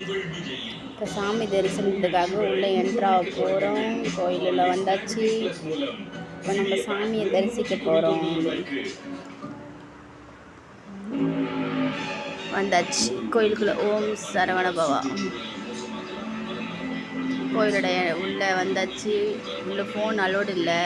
இப்போ சாமி தரிசனத்துக்காக உள்ளே என்ட்ரா போகிறோம். கோயிலில் வந்தாச்சு. இப்போ நம்ம சாமியை தரிசிக்க போகிறோம். வந்தாச்சு. கோயிலுக்குள்ளே ஓம் சரவண பவா. கோயிலோட உள்ளே வந்தாச்சு. உள்ளே ஃபோன் அலோடு இல்லை.